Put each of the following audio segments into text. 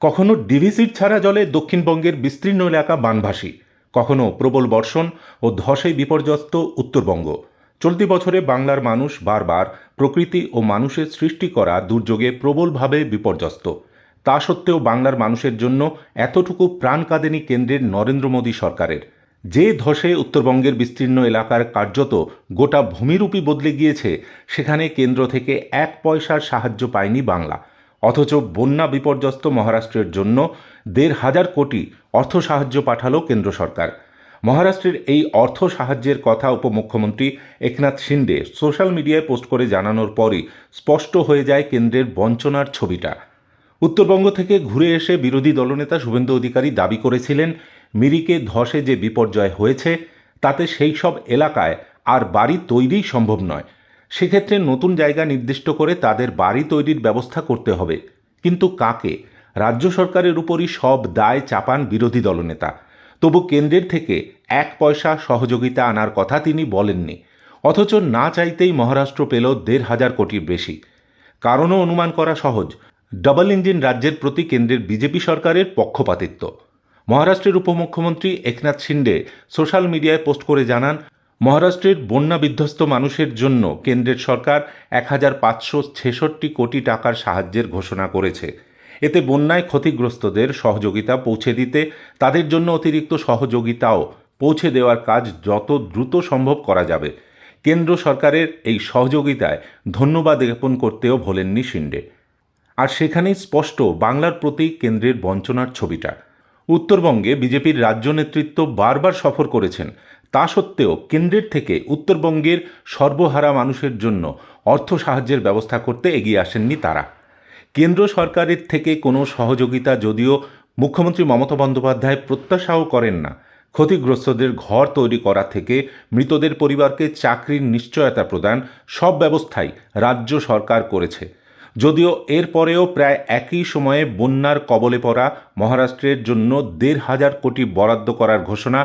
কখনো ডিভিসির ছাড়া জলে দক্ষিণবঙ্গের বিস্তীর্ণ এলাকা বানভাসী, কখনো প্রবল বর্ষণ ও ধসে বিপর্যস্ত উত্তরবঙ্গ। চলতি বছরে বাংলার মানুষ বারবার প্রকৃতি ও মানুষের সৃষ্টি করা দুর্যোগে প্রবলভাবে বিপর্যস্ত। তা সত্ত্বেও বাংলার মানুষের জন্য এতটুকু প্রাণ কাঁদেনি কেন্দ্রের নরেন্দ্র মোদী সরকারের। যে ধসে উত্তরবঙ্গের বিস্তীর্ণ এলাকার কার্যত গোটা ভূমিরূপী বদলে গিয়েছে, সেখানে কেন্দ্র থেকে এক পয়সার সাহায্য পায়নি বাংলা। অথচ বন্যা বিপর্যস্ত মহারাষ্ট্রের জন্য দেড় হাজার কোটি অর্থ সাহায্য পাঠালো কেন্দ্র সরকার। মহারাষ্ট্রের এই অর্থ সাহায্যের কথা উপমুখ্যমন্ত্রী একনাথ শিন্ডে সোশ্যাল মিডিয়ায় পোস্ট করে জানানোর পরই স্পষ্ট হয়ে যায় কেন্দ্রের বঞ্চনার ছবিটা। উত্তরবঙ্গ থেকে ঘুরে এসে বিরোধী দলনেতা শুভেন্দু অধিকারী দাবি করেছিলেন, মিরিকে ধসে যে বিপর্যয় হয়েছে, তাতে সেই সব এলাকায় আর বাড়ি তৈরিই সম্ভব নয়। সেক্ষেত্রে নতুন জায়গা নির্দিষ্ট করে তাদের বাড়ি তৈরির ব্যবস্থা করতে হবে। কিন্তু কাকে? রাজ্য সরকারের উপরই সব দায় চাপান বিরোধী দলনেতা। তবু কেন্দ্রের থেকে এক পয়সা সহযোগিতা আনার কথা তিনি বলেননি। অথচ না চাইতেই মহারাষ্ট্র পেল দেড় হাজার কোটির বেশি। কারণও অনুমান করা সহজ, ডাবল ইঞ্জিন রাজ্যের প্রতি কেন্দ্রের বিজেপি সরকারের পক্ষপাতিত্ব। মহারাষ্ট্রের উপমুখ্যমন্ত্রী একনাথ শিন্ডে সোশ্যাল মিডিয়ায় পোস্ট করে জানান মহারাষ্ট্রের বন্যা বিধ্বস্ত মানুষের জন্য কেন্দ্রের সরকার এক হাজার পাঁচশো ছেষট্টি কোটি টাকার সাহায্যের ঘোষণা করেছে। এতে বন্যায় ক্ষতিগ্রস্তদের সহযোগিতা পৌঁছে দিতে, তাদের জন্য অতিরিক্ত সহযোগিতাও পৌঁছে দেওয়ার কাজ যত দ্রুত সম্ভব করা যাবে। কেন্দ্র সরকারের এই সহযোগিতায় ধন্যবাদ জ্ঞাপন করতেও ভোলেননি শিন্ডে। আর সেখানেই স্পষ্ট বাংলার প্রতি কেন্দ্রের বঞ্চনার ছবিটা। উত্তরবঙ্গে বিজেপির রাজ্য নেতৃত্ব বারবার সফর করেছেন। তা সত্ত্বেও কেন্দ্রের থেকে উত্তরবঙ্গের সর্বহারা মানুষের জন্য অর্থ সাহায্যের ব্যবস্থা করতে এগিয়ে আসেননি তারা। কেন্দ্র সরকারের থেকে কোনো সহযোগিতা যদিও মুখ্যমন্ত্রী মমতা বন্দ্যোপাধ্যায় প্রত্যাশাও করেন না, ক্ষতিগ্রস্তদের ঘর তৈরি করা থেকে মৃতদের পরিবারকে চাকরির নিশ্চয়তা প্রদান সব ব্যবস্থাই রাজ্য সরকার করেছে। যদিও এরপরেও প্রায় একই সময়ে বন্যার কবলে পড়া মহারাষ্ট্রের জন্য দেড় হাজার কোটি বরাদ্দ করার ঘোষণা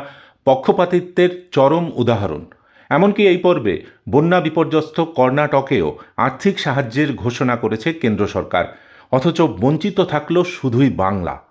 পক্ষপাতিত্বের চরম উদাহরণ। এমনকি এই পর্বে বন্যা বিপর্যস্ত কর্ণাটকেও আর্থিক সাহায্যের ঘোষণা করেছে কেন্দ্র সরকার। অথচ বঞ্চিত থাকল শুধুই বাংলা।